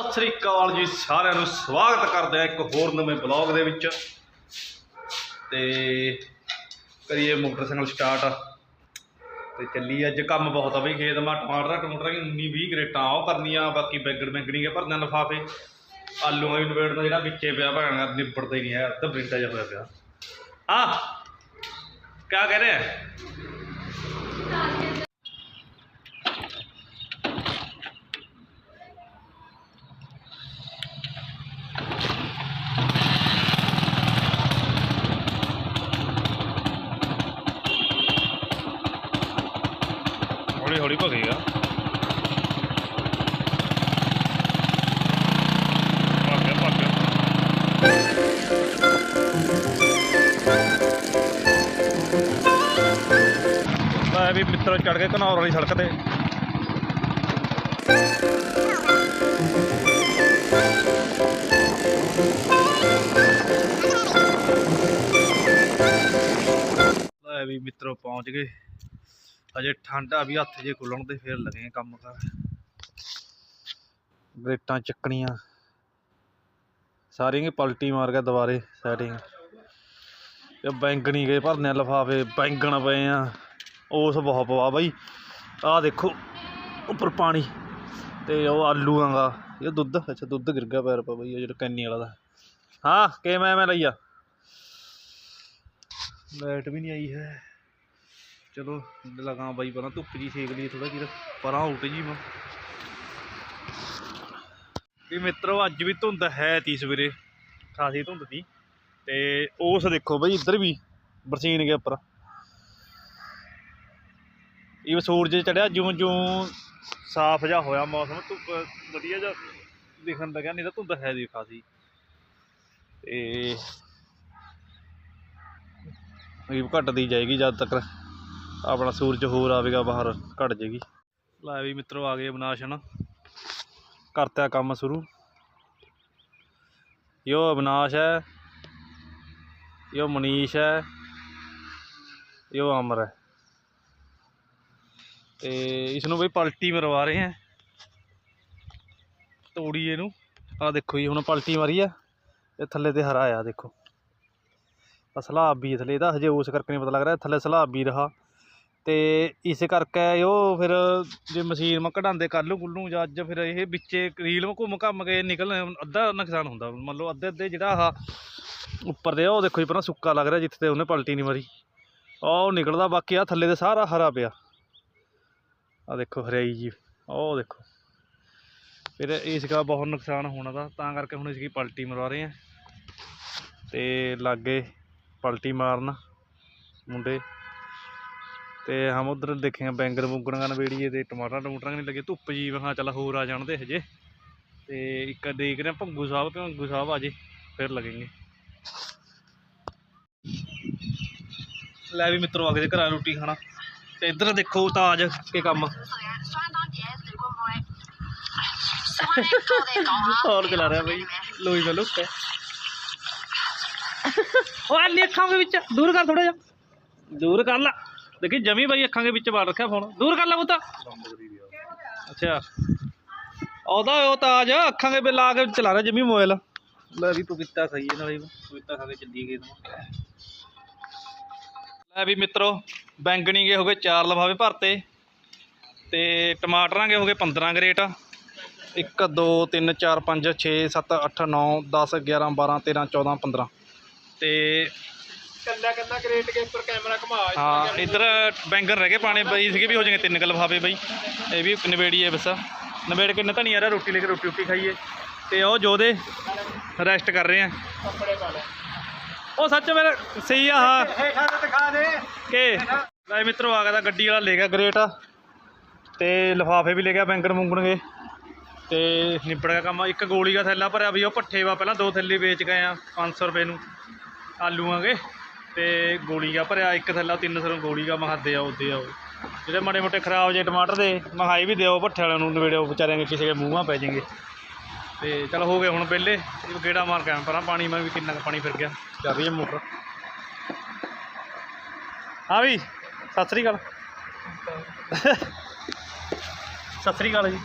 ਸਤਿ ਸ੍ਰੀ ਅਕਾਲ ਜੀ, ਸਾਰਿਆਂ ਨੂੰ ਸਵਾਗਤ ਕਰਦੇ ਆ ਇੱਕ ਹੋਰ ਨਵੇਂ ਬਲੌਗ ਦੇ ਵਿੱਚ। ਤੇ ਕਰੀਏ ਮੋਟਰਸਾਈਕਲ ਸਟਾਰਟ। ਤੇ ਚੱਲੀ ਅੱਜ ਕੰਮ ਬਹੁਤ ਆ ਬਈ, ਖੇਤ ਮਾ, ਟਮਾਟਰ ਟਮਾਟਰ ਦੀ 19 20 ਗਰੇਟਾਂ ਉਹ ਕਰਨੀਆਂ, ਬਾਕੀ ਬੈਂਗਣ ਬੈਂਗਣੀ ਕੇ ਭਰਨਾ ਲਫਾਫੇ। ਆਲੂਆਂ ਦੀ ਨਵੇੜ ਦਾ ਜਿਹੜਾ ਵਿੱਚੇ ਪਿਆ ਭਾਣਾ ਨਿਬੜਦਾ ਹੀ ਨਹੀਂ ਹੈ, ਅੱਧਾ ਬ੍ਰਿੰਟਾ ਜਿਹਾ ਹੋਇਆ ਪਿਆ। ਆ, ਕਿਆ ਕਹਿ ਰਿਹਾ? ਹੌਲੀ ਹੌਲੀ ਭਗੇਗਾ ਭੱਗ ਗਿਆ ਮੈਂ ਵੀ ਮਿੱਤਰ ਚੜ ਕੇ ਘਨੌਰ ਵਾਲੀ ਸੜਕ ਤੇ। ਲੈ ਵੀ ਮਿੱਤਰੋ ਪਹੁੰਚ ਗਏ। ਅਜੇ ਠੰਡਾ ਵੀ ਹੱਥ ਜੇ ਖੁੱਲਣ ਤੇ ਫੇਰ ਲੱਗੇ ਕੰਮ ਕਰ। ਬਰੇਟਾਂ ਚੱਕਣੀਆਂ। ਸਾਰੀਆਂ ਪਲਟੀ ਮਾਰ ਕੇ ਦੁਬਾਰੇ ਸੈਟਿੰਗ ਤੇ ਬੈਂਗਣੀ ਗਏ ਭਰਨੇ ਲਫਾਫੇ ਬੈਂਗਣ ਪਏ ਆ। ਉਸ ਬਹੁਤ ਪਵਾ ਬਾਈ। ਆਹ ਦੇਖੋ ਉੱਪਰ ਪਾਣੀ ਤੇ ਉਹ ਆਲੂਆਂ ਦਾ ਇਹ ਦੁੱਧ ਅੱਛਾ ਦੁੱਧ ਗਿਰ ਗਿਆ ਪੈਰ ਪਾ ਬਈ ਜਿਹੜਾ ਕੈਨੀ ਵਾਲਾ ਦਾ। ਹਾਂ ਕਿਵੇਂ ਮੈਂ ਲਈਆ ਲਾਈਟ ਵੀ ਨਹੀਂ ਆਈ ਹੈ। ਚਲੋ, ਲਗਾ ਬਾਈ ਪਰਾਂ, ਧੁੱਪ ਜੀ ਸੇਕ ਲਈ ਥੋੜਾ ਜਿਹਾ ਪਰਾਂ ਉਲਟ ਜੀ ਮੈਂ। ਵੀ ਮਿੱਤਰੋ, ਅੱਜ ਵੀ ਧੁੰਦ ਹੈ ਤੀ ਸਵੇਰੇ, ਖਾਸੀ ਧੁੰਦ ਸੀ ਤੇ ਉਸ ਦੇਖੋ ਬਈ, ਇੱਧਰ ਵੀ, ਬਰਸੀਨ ਕੇ ਉੱਪਰ। ਇਹ ਸੂਰਜ ਚੜਿਆ ਜਿਉਂ ਜਿਉਂ ਸਾਫ਼ ਜਿਹਾ ਹੋਇਆ ਮੌਸਮ, ਧੁੱਪ ਵਧੀਆ ਜਿਹਾ ਦਿਖਣ ਲੱਗਿਆ, ਨਹੀਂ ਤਾਂ ਧੁੰਦ ਹੈ ਦੀ ਖਾਸੀ। ਤੇ ਇਹ ਘਟਦੀ ਜਾਏਗੀ ਜਦ ਤੱਕ। ਆਪਣਾ ਸੂਰਜ ਹੋਰ ਆਵੇਗਾ ਬਾਹਰ, ਘਟ ਜਾਏਗੀ। ਲੈ ਵੀ ਮਿੱਤਰੋ ਆ ਗਏ ਅਵਨਾਸ਼ਨ ਕਰਤਾ ਕੰਮ ਸ਼ੁਰੂ। ਯੋ ਅਵਨਾਸ਼ ਹੈ ਯੋ ਮਨੀਸ਼ ਹੈ ਯੋ ਅਮਰ ਹੈ। ਤੇ ਇਸ ਨੂੰ ਬਈ ਪਲਟੀ ਮਰਵਾ ਰਹੇ ਆ ਤੋੜੀ ਇਹਨੂੰ। ਆ ਦੇਖੋ ਜੀ, ਹੁਣ ਪਲਟੀ ਮਾਰੀ ਆ ਇਹ ਥੱਲੇ ਤੇ ਹਰਾ ਆ, ਦੇਖੋ। ਆ ਸਲਾਬ ਵੀ ਥੱਲੇ, ਇਹਦਾ ਹਜੇ ਉਸ ਕਰਕੇ ਨਹੀਂ ਪਤਾ ਲੱਗ ਰਿਹਾ, ਥੱਲੇ ਸਲਾਬ ਵੀ ਰਹਾ। ਤੇ ਇਸ ਕਰਕੇ ਉਹ ਫਿਰ ਜੇ ਮਸ਼ੀਨ ਮ ਕਢਾਉਂਦੇ ਕੱਲ੍ਹ ਨੂੰ ਕੁੱਲੂ ਜਾਂ ਅੱਜ ਫਿਰ ਇਹ ਵਿੱਚੇ ਰੀਲ ਮ ਘੁੰਮ ਘੰਮ ਕੇ ਨਿਕਲ ਅੱਧਾ ਨੁਕਸਾਨ ਹੁੰਦਾ। ਮੰਨ ਲਓ ਅੱਧੇ ਅੱਧੇ ਜਿਹੜਾ ਆਹ ਉੱਪਰ ਦੇ ਉਹ ਦੇਖੋ ਜੀ ਪਹਿਲਾਂ ਸੁੱਕਾ ਲੱਗ ਰਿਹਾ ਜਿੱਥੇ ਤੇ ਉਹਨੇ ਪਲਟੀ ਨਹੀਂ ਮਾਰੀ। ਉਹ ਨਿਕਲਦਾ, ਬਾਕੀ ਆ ਥੱਲੇ ਤੇ ਸਾਰਾ ਹਰਾ ਪਿਆ। ਆ ਦੇਖੋ ਹਰਿਆਈ ਜੀ ਉਹ ਦੇਖੋ। ਫਿਰ ਇਸ ਦਾ ਬਹੁਤ ਨੁਕਸਾਨ ਹੋਣਾ ਦਾ, ਤਾਂ ਕਰਕੇ ਹੁਣ ਇਸ ਦੀ ਪਲਟੀ ਮਰਵਾ ਰਹੇ ਆ। ਤੇ ਲਾਗੇ ਪਲਟੀ ਮਾਰਨ ਮੁੰਡੇ। ਤੇ ਹਮ ਉਧਰ ਦੇਖੇ ਬੈਂਗਣ ਬੁੰਗਣ ਕਨ ਵੇੜੀਏ ਤੇ ਟਮਾਟਰ ਟਮੂਟਰਾਂ ਨਹੀਂ ਲੱਗੇ ਧੁੱਪ ਜੀ ਵਖਾ ਚੱਲ ਹੋਰ ਆ ਜਾਣਦੇ ਹਜੇ। ਤੇ ਇੱਕ ਦੇਖ ਰਿਹਾ ਭੰਗੂ ਸਾਹਿਬ ਭੰਗੂ ਸਾਹਿਬ ਆ ਜੇ ਫਿਰ ਲੱਗेंगे ਲੈ ਵੀ ਮਿੱਤਰੋ ਆ ਗਏ ਘਰਾਂ ਰੋਟੀ ਖਾਣਾ। ਤੇ ਇੱਧਰ ਦੇਖੋ ਤਾਜ ਕੇ ਕੰਮ। ਹੋਰ ਚਲਾ ਰਿਹਾ ਬਈ ਲੋਈ ਦਾ ਲੁੱਕ ਹੈ ਓਏ ਲੇਖਾਂ ਵਿੱਚ ਦੂਰ ਕਰ ਥੋੜਾ ਜਿਹਾ। ਦੂਰ ਕਰ ਲਾ। ਦੇਖੀ ਜਮੀ ਬਾਈ ਅੱਖਾਂ ਦੇ ਵਿੱਚ ਵਾੜ ਰੱਖਿਆ ਫੋਨ ਦੂਰ ਕਰ ਲਾ ਪੁੱਤ। ਅੱਛਾ। ਉਹਦਾ ਉਹ ਤਾਜ ਅੱਖਾਂ ਦੇ ਬਿੱਲ ਲਾ ਕੇ ਚਲਾ ਰਿਹਾ ਜਮੀ ਮੋਬਾਈਲ ਲੈ ਵੀ ਪਪੀਤਾ ਖਾਈਏ ਨਾਲੇ ਪਪੀਤਾ ਖਾ ਕੇ ਚੱਲੀਏ ਗਏ ਲੈ ਵੀ ਮਿੱਤਰੋ ਬੈਂਗਣੀ ਗਏ ਹੋ ਗਏ ਚਾਰ ਲਫਾਫੇ ਭਰਤੇ ਤੇ ਟਮਾਟਰਾਂ ਗਏ ਹੋ ਗਏ 15 ਗਰੇਟ 1 2 3 4 5 6 7 8 9 10 11 12 13 14 15 ਤੇ ਕੱਲਾ ਕੱਲਾ ਗ੍ਰੇਟ ਕੇ ਉੱਪਰ ਕੈਮਰਾ ਘੁਮਾ ਹਾਂ ਇੱਧਰ ਬੈਂਗਣ ਰਹਿ ਗਏ ਪਾਣੇ ਬਈ ਸੀਗੇ ਵੀ ਹੋ ਜਾਣਗੇ ਤਿੰਨ ਕੁ ਲਿਫਾਫੇ ਬਈ। ਇਹ ਵੀ ਨਵੇੜੀਏ ਬਸ। ਨਵੇੜ ਕੇ ਨਾ ਧਣੀ ਯਾਰ ਰੋਟੀ ਲੈ ਕੇ ਰੋਟੀ ਰੋਟੀ ਖਾਈਏ। ਤੇ ਉਹ ਜੋਦੇ ਰੈਸਟ ਕਰ ਰਹੇ ਆ। ਕੱਪੜੇ ਪਾ ਲੈ। ਉਹ ਸੱਚ ਮੇਰੇ ਸਹੀ ਆ ਹਾਂ। ਖਾ ਦੇ ਦਿਖਾ ਦੇ। ਕਿ ਲੈ ਮਿੱਤਰੋ ਆ ਗਿਆ ਤਾਂ ਗੱਡੀ ਵਾਲਾ ਲੈ ਗਿਆ ਗ੍ਰੇਟ। ਤੇ ਲਿਫਾਫੇ ਵੀ ਲੈ ਗਿਆ ਬੈਂਗਣ ਮੁੰਗਣਗੇ ਤੇ ਨਿਬੜ ਗਿਆ ਕੰਮ। ਇੱਕ ਗੋਲੀ ਦਾ ਥੈਲਾ ਭਰਿਆ ਵੀ ਉਹ ਪੱਠੇ ਵਾ ਪਹਿਲਾਂ ਦੋ ਥੈਲੇ ਵੇਚ ਗਏ ਆ 500 ਰੁਪਏ ਨੂੰ। ਆਲੂਆਂ ਕੇ ਤੇ ਗੋਲੀ ਭਰਿਆ, ਇੱਕ ਥੈਲਾ 300 ਨੂੰ ਗੋਲੀ ਦਾ ਮਹਾਦੇ ਆ, ਉਹਦੇ ਆ ਜਿਹੜੇ ਮਾੜੇ ਮੋਟੇ ਖਰਾਬ ਜੇ ਟਮਾਟਰ ਦੇ ਮਹਾਈ ਵੀ ਦਿਓ, ਭੱਠੇ ਵਾਲਿਆਂ ਨੂੰ ਨਵੇੜਿਓ, ਵਿਚਾਰਿਆਂ ਦੇ ਕਿਸੇ ਦੇ ਮੂੰਹਾਂ ਪੈ ਜਾਣਗੇ। ਤੇ ਚਲ ਹੋ ਗਏ ਹੁਣ ਪਹਿਲੇ ਗੇੜਾ ਮਾਰ ਕੇ ਆਇਆ ਪਰਾਂ, ਪਾਣੀ ਮੈਂ ਵੀ ਕਿੰਨਾ ਕੁ ਪਾਣੀ ਫਿਰ ਗਿਆ। ਚੱਲ ਰਹੀ ਹੈ ਮੋਟਰ। ਹਾਂ ਵੀ, ਸਤਿ ਸ੍ਰੀ ਅਕਾਲ। ਸਤਿ ਸ੍ਰੀ ਅਕਾਲ ਜੀ।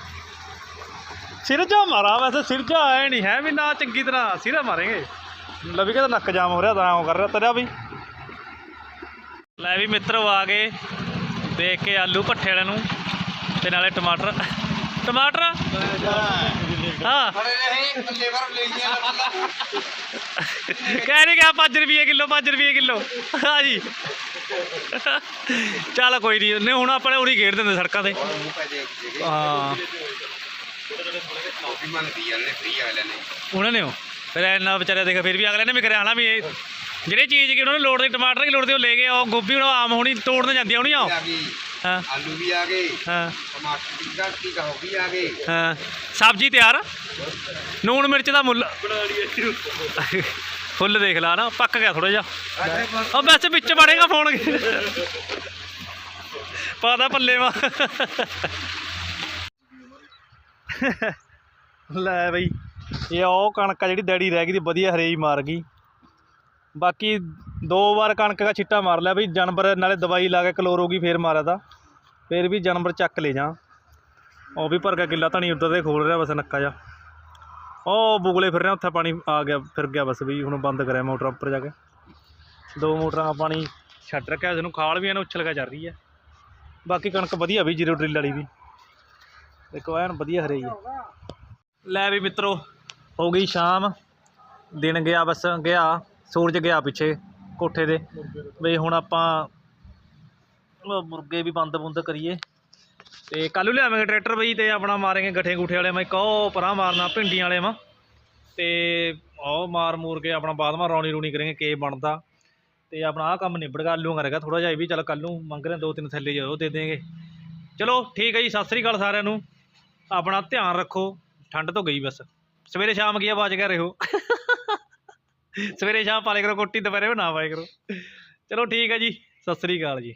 ਸਿਰਜਾ ਮਾਰਾ, ਵੈਸੇ ਸਿਰਜਾ ਆਇਆ ਨਹੀਂ ਹੈ ਵੀ ਨਾ ਚੰਗੀ ਤਰ੍ਹਾਂ, ਸਿਰਾ ਮਾਰੇਗੇ। ਲਵੀ ਕਹਿੰਦਾ ਨੱਕ ਜਾਮ ਹੋ ਰਿਹਾ, ਤਾਂ ਉਹ ਕਰ ਰਿਹਾ ਤੇਰਾ ਵੀ। ਲੈ ਵੀ ਮਿੱਤਰੋ ਆ ਗਏ। ਦੇਖ ਕੇ ਆਲੂ ਭੱਠੇ ਵਾਲੇ ਨੂੰ ਤੇ ਨਾਲੇ ਟਮਾਟਰ। ਟਮਾਟਰ? ਹਾਂ। ਕਹਿ ਨਹੀਂ ਗਿਆ 5 ਰੁਪਏ ਕਿਲੋ 5 ਰੁਪਏ ਕਿਲੋ। ਹਾਂ ਜੀ। ਚੱਲ ਕੋਈ ਨਹੀਂ ਨੇ ਹੁਣ ਆਪਣੇ ਉਰੀ ਖੇਡ ਦਿੰਦੇ ਸੜਕਾਂ ਤੇ। ਹਾਂ। ਉਹਨਾਂ ਨੇ। ਉਹ। ਫਿਰ ਇੰਨਾ ਵਿਚਾਰਿਆ ਦੇਖ ਫਿਰ ਵੀ ਅਗਲੇ ਨੇ ਵੀ ਕਰਿਆ ਹਨਾ ਵੀ ਇਹ ਜਿਹੜੀ ਚੀਜ਼ ਕਿ ਉਹਨਾਂ ਨੂੰ ਲੋੜ ਦੀ ਟਮਾਟਰ ਦੀ ਲੋੜ ਦੀ ਉਹ ਲੈ ਗਏ ਉਹ ਗੋਭੀ ਹੁਣ ਆਮ ਹੋਣੀ ਤੋੜਨ ਜਾਂਦੀਆਂ ਹੋਣੀਆਂ ਉਹ। ਹਾਂ। ਆਲੂ ਵੀ ਆ ਗਏ। ਹਾਂ। ਟਮਾਟਰ ਦੀ ਘਾਟੀ ਦਾ ਉਹ ਵੀ ਆ ਗਏ। ਹਾਂ। ਸਬਜ਼ੀ ਤਿਆਰ? ਨੂਣ ਮਿਰਚ ਦਾ ਮੁੱਲ। ਫੁੱਲ ਦੇਖ ਲਾ ਨਾ ਪੱਕ ਗਿਆ ਥੋੜਾ ਜਿਹਾ। ਉਹ ਵੈਸੇ ਵਿੱਚ ਵੜੇਗਾ ਫੋਨ। ਪਾਦਾ ਪੱਲੇ ਵਾ। ਲੈ ਬਈ ਇਹ ਉਹ ਕਣਕ ਆ ਜਿਹੜੀ ਡੈਡੀ ਰਹਿ ਗਈ ਦੀ ਵਧੀਆ ਹਰੇਈ ਮਾਰ ਗਈ। ਬਾਕੀ ਦੋ ਵਾਰ ਕਣਕ ਦਾ ਛਿੱਟਾ ਮਾਰ ਲਿਆ ਬਈ ਜਾਨਵਰ ਨਾਲੇ ਦਵਾਈ ਲਾ ਕੇ ਕਲੋਰ ਗਈ, ਫੇਰ ਮਾਰਿਆ ਤਾ। ਫੇਰ ਵੀ ਜਾਨਵਰ ਚੱਕ ਲੈ ਜਾ। ਉਹ ਵੀ ਭਰ ਗਿਆ ਗਿੱਲਾ ਧਣੀ ਉੱਧਰ ਦੇ ਖੋਲ ਰਿਹਾ ਬਸ ਨੱਕਾ ਜਾ ਉਹ ਬੁਗਲੇ ਫਿਰ ਰਿਹਾ ਉੱਥੇ ਪਾਣੀ ਆ ਗਿਆ, ਫਿਰ ਗਿਆ ਬਸ ਵੀ ਹੁਣ ਬੰਦ ਕਰਿਆ ਮੋਟਰ ਉੱਪਰ ਜਾ ਕੇ। ਦੋ ਮੋਟਰਾਂ ਪਾਣੀ ਛੱਡ ਰੱਖਿਆ ਇਸ ਨੂੰ ਖਾਲ ਵੀ ਇਹਨੂੰ ਉਛਲ ਕੇ ਚੱਲ ਰਹੀ ਹੈ। ਬਾਕੀ ਕਣਕ ਵਧੀਆ ਵੀ, ਜੀਰੋ ਡਰਿਲ ਵਾਲੀ ਵੀ। ਦੇਖੋ, ਐਨ ਵਧੀਆ ਹਰੇ ਹੈ ਲੈ ਵੀ ਮਿੱਤਰੋ, ਹੋ ਗਈ ਸ਼ਾਮ। ਦਿਨ ਗਿਆ ਬਸ, ਗਿਆ। ਸੂਰਜ ਗਿਆ ਪਿੱਛੇ ਕੋਠੇ ਦੇ ਬਈ ਹੁਣ ਆਪਾਂ ਮੁਰਗੇ ਵੀ ਬੰਦ ਬੁੰਦ ਕਰੀਏ। ਤੇ ਕੱਲ੍ਹ ਨੂੰ ਲਿਆਵਾਂਗੇ ਟਰੈਕਟਰ ਬਈ ਤੇ ਆਪਣਾ ਮਾਰਾਂਗੇ ਗੱਠੇ ਗੁੱਠੇ ਵਾਲੇ। ਮੈਂ ਕਹੋ ਪਰਾਂ ਮਾਰਨਾ, ਭਿੰਡੀਆਂ ਵਾਲੇ ਮਾ ਤੇ ਉਹ ਮਾਰ ਮੂਰ ਕੇ ਆਪਣਾ ਬਾਅਦ ਮਾ ਰੌਣੀ ਰੂਣੀ ਕਰਾਂਗੇ ਕੇ ਬਣਦਾ। ਤੇ ਆਪਣਾ ਆਹ ਕੰਮ ਨਿਬੜ ਗਿਆ ਆਲੂ ਕਰੇਗਾ ਥੋੜਾ ਜਿਹਾ ਵੀ ਚੱਲ ਕੱਲ੍ਹ ਨੂੰ ਮੰਗ ਰਹੇ ਦੋ ਤਿੰਨ ਥੱਲੇ ਜਾਓ ਦੇ ਦੇਂਗੇ ਚਲੋ ਠੀਕ ਹੈ ਜੀ, ਸਤਿ ਸ੍ਰੀ ਅਕਾਲ ਸਾਰਿਆਂ ਨੂੰ। ਆਪਣਾ ਧਿਆਨ ਰੱਖੋ, ਠੰਡ ਤੋਂ ਗਈ ਬਸ। ਸਵੇਰੇ ਸ਼ਾਮ ਕੀ ਆਵਾਜ਼ ਕਰ ਰਹੇ ਹੋ। ਸਵੇਰੇ ਸ਼ਾਮ ਪਾਲੇ ਕਰੋ, ਕੋਟੀ ਦੁਪਹਿਰੇ ਨਾ ਪਾਏ ਕਰੋ। ਚਲੋ ਠੀਕ ਹੈ ਜੀ, ਸਤਿ ਸ੍ਰੀ ਅਕਾਲ ਜੀ।